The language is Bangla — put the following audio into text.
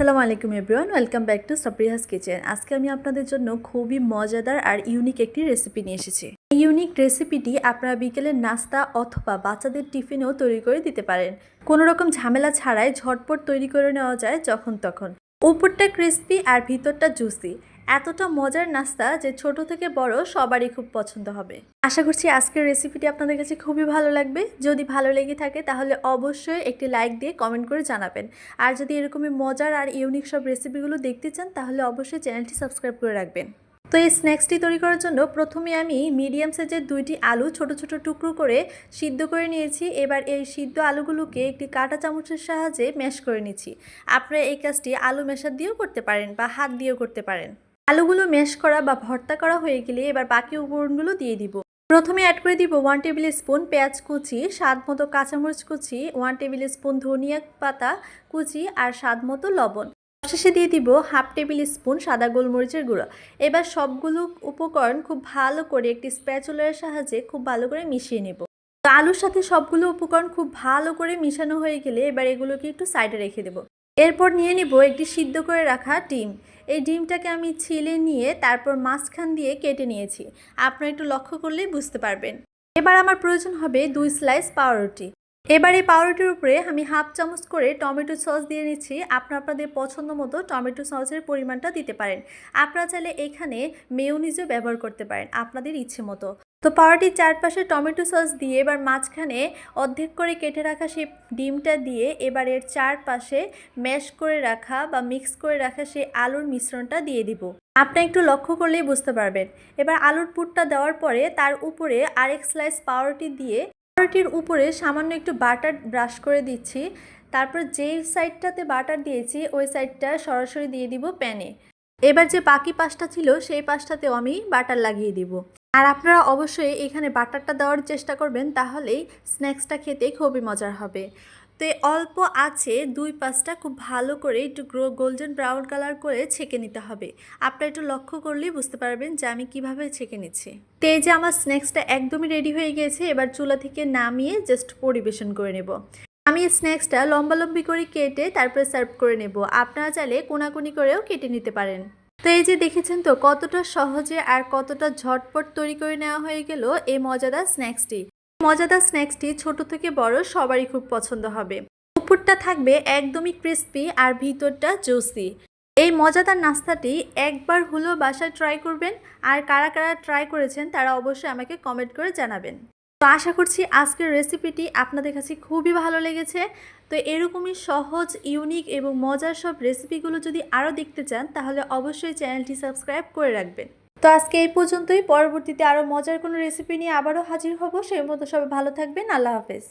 আসসালামু আলাইকুম everyone, welcome back to Saprihas kitchen. আজকে আমি আপনাদের জন্য খুবই মজাদার আর ইউনিক একটি রেসিপি নিয়ে এসেছি। এই ইউনিক রেসিপিটি আপনারা বিকেলের নাস্তা অথবা বাচ্চাদের টিফিনেও তৈরি করে দিতে পারেন। কোনো রকম ঝামেলা ছাড়াই ঝটপট তৈরি করে নেওয়া যায় যখন তখন। উপরটা ক্রিস্পি আর ভিতরটা জুসি এতটা মজার নাস্তা যে ছোট থেকে বড় সবারই খুব পছন্দ হবে। আশা করছি আজকের রেসিপিটি আপনাদের কাছে খুবই ভালো লাগবে। যদি ভালো লেগে থাকে তাহলে অবশ্যই একটি লাইক দিয়ে কমেন্ট করে জানাবেন। আর যদি এরকমই মজার আর ইউনিক সব রেসিপিগুলো দেখতে চান তাহলে অবশ্যই চ্যানেলটি সাবস্ক্রাইব করে রাখবেন। তো এই স্ন্যাক্সটি তৈরি করার জন্য প্রথমে আমি মিডিয়াম সাইজের দুইটি আলু ছোট ছোট টুকরো করে সিদ্ধ করে নিয়েছি। এবার এই সিদ্ধ আলুগুলোকে একটি কাঁটা চামচের সাহায্যে ম্যাশ করে নিচ্ছি। আপনারা এই কাজটি আলু মেশার দিয়েও করতে পারেন বা হাত দিয়েও করতে পারেন। আলুগুলো ম্যাশ করা বা ভর্তা করা হয়ে গেলে এবার বাকি উপকরণগুলো দিয়ে দিব। প্রথমে অ্যাড করে দিব ওয়ান টেবিল স্পুন পেঁয়াজ কুচি, স্বাদ মতো কাঁচামরিচ কুচি ওয়ান টেবিল স্পুন ধনিয়া পাতা কুচি আর স্বাদ মতো লবণ। শেষে দিয়ে দিব হাফ টেবিল স্পুন সাদা গোলমরিচের গুঁড়ো। এবার সবগুলো উপকরণ খুব ভালো করে একটি স্প্যাচুলারের সাহায্যে খুব ভালো করে মিশিয়ে নেব। তো আলুর সাথে সবগুলো উপকরণ খুব ভালো করে মিশানো হয়ে গেলে এবার এগুলোকে একটু সাইডে রেখে দেব। এরপর নিয়ে নিব একটি সিদ্ধ করে রাখা ডিম। এই ডিমটাকে আমি ছিলে নিয়ে তারপর মাঝখান দিয়ে কেটে নিয়েছি। আপনারা একটু লক্ষ্য করলেই বুঝতে পারবেন। এবার আমার প্রয়োজন হবে দুই স্লাইস পাউরুটি। এবার এই পাউরুটির উপরে আমি হাফ চামচ করে টমেটো সস দিয়ে নিচ্ছি। আপনারা আপনাদের পছন্দ মতো টমেটো সসের পরিমাণটা দিতে পারেন। আপনারা চাইলে এখানে মেয়োনিজও ব্যবহার করতে পারেন, আপনাদের ইচ্ছে মতো। তো পাউরুটির চারপাশে টমেটো সস দিয়ে এবার মাঝখানে অর্ধেক করে কেটে রাখা সেই ডিমটা দিয়ে এবার এর চারপাশে ম্যাশ করে রাখা বা মিক্স করে রাখা সেই আলুর মিশ্রণটা দিয়ে দিব। আপনি একটু লক্ষ্য করলেই বুঝতে পারবেন। এবার আলুর পুরটা দেওয়ার পরে তার উপরে আরেক স্লাইস পাউরুটি দিয়ে পাউরুটির উপরে সামান্য একটু বাটার ব্রাশ করে দিচ্ছি। তারপর যেই সাইডটাতে বাটার দিয়েছি, ওই সাইডটা সরাসরি দিয়ে দিব প্যানে এবার যে বাকি পাশটা ছিল, সেই পাশটাতেও আমি বাটার লাগিয়ে দিব। আর আপনারা অবশ্যই এখানে বাটারটা দেওয়ার চেষ্টা করবেন, তাহলেই স্ন্যাক্সটা খেতে খুবই মজার হবে। তো এই অল্প আছে, দুই পাশটা খুব ভালো করে একটু গ্রো গোল্ডেন ব্রাউন কালার করে ছেঁকে নিতে হবে। আপনারা একটু লক্ষ্য করলেই বুঝতে পারবেন যে আমি কীভাবে ছেঁকে নিচ্ছি। তো এই যে আমার স্ন্যাক্সটা একদমই রেডি হয়ে গিয়েছে এবার চুলা থেকে নামিয়ে জাস্ট পরিবেশন করে নেব। আমি স্ন্যাক্সটা লম্বালম্বি করে কেটে তারপরে সার্ভ করে নেব। আপনারা চাইলে কোনাকুনি করেও কেটে নিতে পারেন। তো এই যে দেখেছেন তো, কতটা সহজে আর কতটা ঝটপট তৈরি করে নেওয়া হয়ে গেল এই মজাদার স্ন্যাক্সটি। মজাদার স্ন্যাক্সটি ছোট থেকে বড় সবারই খুব পছন্দ হবে। উপরটা থাকবে একদমই ক্রিস্পি আর ভিতরটা জুসি। এই মজাদার নাস্তাটি একবার হলেও বাসায় ট্রাই করবেন আর কারা কারা ট্রাই করেছেন তারা অবশ্যই আমাকে কমেন্ট করে জানাবেন। তো আশা করছি আজকের রেসিপিটি আপনাদের কাছে খুবই ভালো লেগেছে। তো এরকমই সহজ, ইউনিক এবং মজার সব রেসিপিগুলো যদি আরও দেখতে চান তাহলে অবশ্যই চ্যানেলটি সাবস্ক্রাইব করে রাখবেন। তো আজকে এই পর্যন্তই। পরবর্তীতে আরও মজার কোনো রেসিপি নিয়ে আবারও হাজির হব। সেই মতো সবাই ভালো থাকবেন। আল্লাহ হাফেজ।